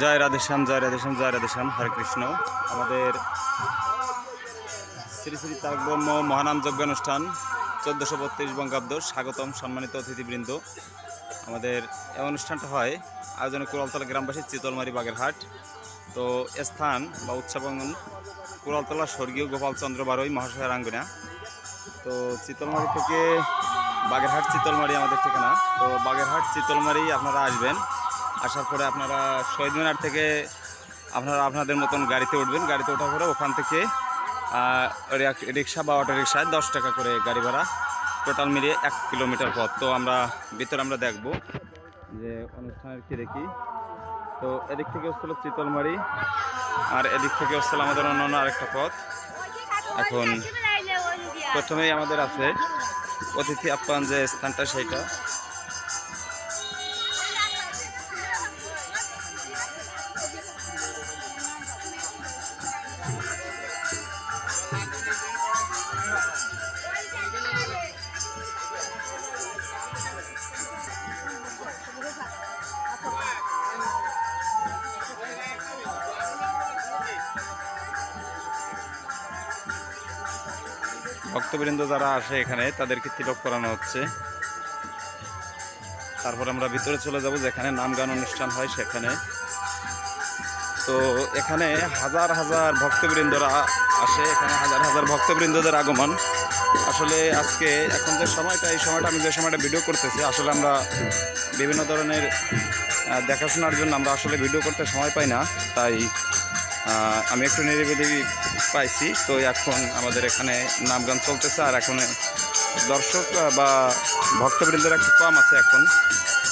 জয় রাধেশ্যাম জয় রাধেশ্যাম জয় রাধেশ্যাম হরে কৃষ্ণ। আমাদের শ্রী শ্রী তারক ব্রহ্ম মহানাম যজ্ঞ অনুষ্ঠান চোদ্দোশো বত্রিশ বঙ্গাব্দ স্বাগতম সম্মানিত অতিথিবৃন্দ। আমাদের এই অনুষ্ঠানটা হয় আয়োজনে কুড়ালতলা গ্রামবাসী চিতলমারি বাগেরহাট। তো স্থান বা উৎসবাঙ্গন কুড়ালতলা স্বর্গীয় গোপালচন্দ্র বারোই মহাশয়ের আঙ্গনা। তো চিতলমারি থেকে বাগেরহাট, চিতলমারি আমাদের ঠিকানা। তো বাগেরহাট, চিতলমারি আপনারা আসবেন। আসার পরে আপনারা শহীদ মিনার থেকে আপনারা আপনাদের মতন গাড়িতে উঠবেন। গাড়িতে ওঠার পরে ওখান থেকে রিক্সা বা অটো রিক্সায় দশ টাকা করে গাড়ি ভাড়া। টোটাল মিলিয়ে এক কিলোমিটার পথ। তো আমরা, ভিতরে আমরা দেখব যে অনুষ্ঠানের কি দেখি। তো এদিক থেকে হচ্ছিল চিতলমারি, আর এদিক থেকে হচ্ছিল আমাদের অন্য অন্য আরেকটা পথ। এখন প্রথমেই আমাদের আছে অতিথি আপ্যায়ন যে স্থানটা, সেইটা। ভক্তবৃন্দ যারা আসে এখানে, তাদেরকে তিলক করানো হচ্ছে। তারপর আমরা ভিতরে চলে যাব, যেখানে নাম গান অনুষ্ঠান হয় সেখানে। তো এখানে হাজার হাজার ভক্তবৃন্দরা আসে, এখানে হাজার হাজার ভক্তবৃন্দদের আগমন। আসলে আজকে এখন যে সময়টা, এই সময়টা আমি যে সময়টা ভিডিও করতেছি, আসলে আমরা বিভিন্ন ধরনের দেখাশোনার জন্য আমরা আসলে ভিডিও করতে সময় পাই না। তাই আমি একটু নিরিবিলি পাইছি। তো এখন আমাদের এখানে নাম গান চলতেছে আর এখন দর্শক বা ভক্তবৃন্দের একটু কম আছে এখন।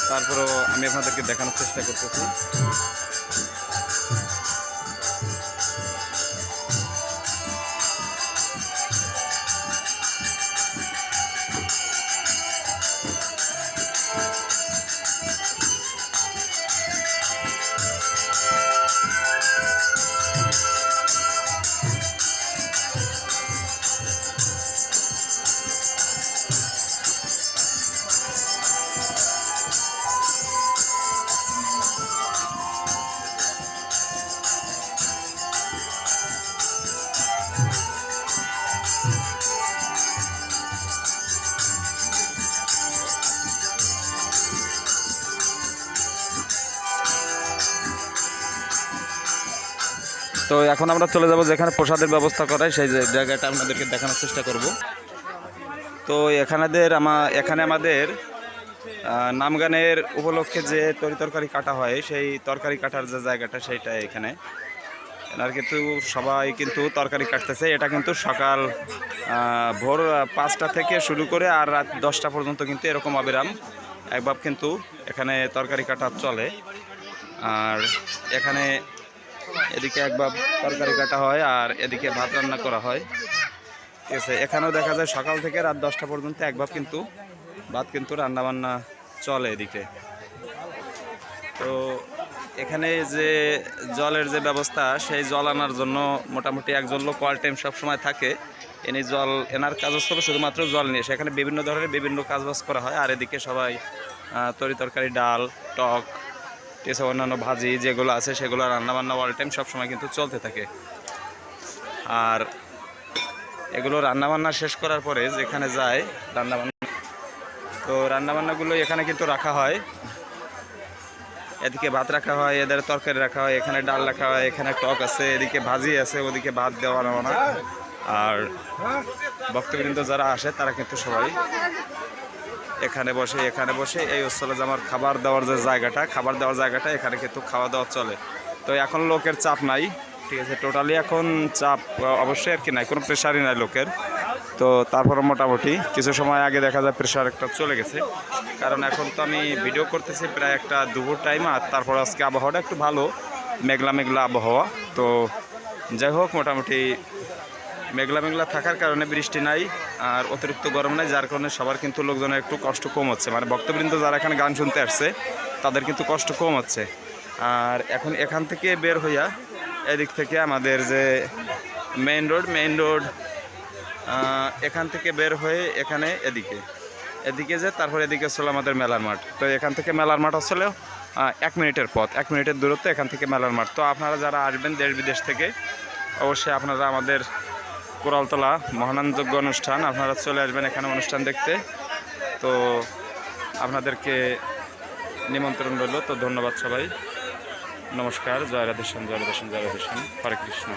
তারপরেও আমি আপনাদেরকে দেখানোর চেষ্টা করতেছি। তো এখন আমরা চলে যাব যেখানে প্রসাদের ব্যবস্থা করা হয় সেই জায়গাটা আপনাদেরকে দেখানোর চেষ্টা করব। তো এখানেদের আমা, এখানে আমাদের নামগানের উপলক্ষে যে তরি তরকারি কাটা হয়, সেই তরকারি কাটার যে জায়গাটা সেইটা এখানে। এনার কিন্তু সবাই কিন্তু তরকারি কাটতেছে। এটা কিন্তু সকাল ভোর পাঁচটা থেকে শুরু করে আর রাত দশটা পর্যন্ত কিন্তু এরকম অবিরাম। একবার কিন্তু এখানে তরকারি কাটা চলে। আর এখানে এদিকে একবার তরকারি কাটা হয় আর এদিকে ভাত রান্না করা হয়। ঠিক আছে, এখানেও দেখা যায় সকাল থেকে রাত দশটা পর্যন্ত একবার কিন্তু, ভাত কিন্তু রান্না বান্না চলে এদিকে। তো এখানে যে জলের যে ব্যবস্থা, সেই জল আনার জন্য মোটামুটি একজন লোক অল টাইম সবসময় থাকে। এনে জল, এনার কাজ হচ্ছে শুধুমাত্র জল নিয়ে, সেখানে বিভিন্ন ধরনের বিভিন্ন কাজবাজ করা হয়। আর এদিকে সবাই তরি তরকারি, ডাল, টক এসব অন্যান্য ভাজি যেগুলো আছে সেগুলো রান্নাবান্না অল টাইম সবসময় কিন্তু চলতে থাকে। আর এগুলো রান্নাবান্না শেষ করার পরে যেখানে যায় রান্নাবান্না তো রান্নাবান্নাগুলো এখানে কিন্তু রাখা হয়। এদিকে ভাত রাখা হয়, এদের তরকারি রাখা হয়, এখানে ডাল রাখা হয়, এখানে টক আছে, এদিকে ভাজি আছে, ওদিকে ভাত দেওয়া না আর ভক্তবৃন্দ যারা আসে তারা কিন্তু সবাই এখানে বসে এখানে বসে এই স্থলে যে আমার খাবার দেওয়ার যে জায়গাটা, খাবার দেওয়ার জায়গাটা, এখানে কিন্তু খাওয়া দাওয়া চলে। তো এখন লোকের চাপ নাই, ঠিক আছে? টোটালি এখন চাপ অবশ্যই আর কি নাই, কোনো প্রেশারই নাই লোকের। তো তারপরে মোটামুটি কিছু সময় আগে দেখা যায় প্রেশার একটা চলে গেছে। কারণ এখন তো আমি ভিডিও করতেছি প্রায় একটা দুপুর টাইম আর তারপর আজকে আবহাওয়াটা একটু ভালো মেঘলা মেঘলা আবহাওয়া। তো যাই হোক, মোটামুটি মেঘলা মেঘলা থাকার কারণে বৃষ্টি নাই আর অতিরিক্ত গরম নাই, যার কারণে সবার কিন্তু লোকজনের একটু কষ্ট কম হচ্ছে। মানে ভক্তবৃন্দ যারা এখানে গান শুনতে আসছে, তাদের কিন্তু কষ্ট কম হচ্ছে। আর এখন এখান থেকে বের হইয়া এদিক থেকে আমাদের যে মেইন রোড মেইন রোড এখান থেকে বের হয়ে এখানে এদিকে। এদিকে যে, তারপর এদিকে ছিল আমাদের মেলার মাঠ। তো এখান থেকে মেলার মাঠ আসলে এক মিনিটের পথ, এক মিনিটের দূরত্ব এখান থেকে মেলার মাঠ। তো আপনারা যারা আসবেন দেশ বিদেশ থেকে, অবশ্যই আপনারা আমাদের কোরালতলা মহানানযোগ্য অনুষ্ঠান। আপনারা চলে আসবেন এখানে অনুষ্ঠান দেখতে। তো আপনাদেরকে নিমন্ত্রণ রইল। তো ধন্যবাদ সবাই। নমস্কার। জয় রাধেশন জয় রাধেশন জয় রাধেশন হরে কৃষ্ণ।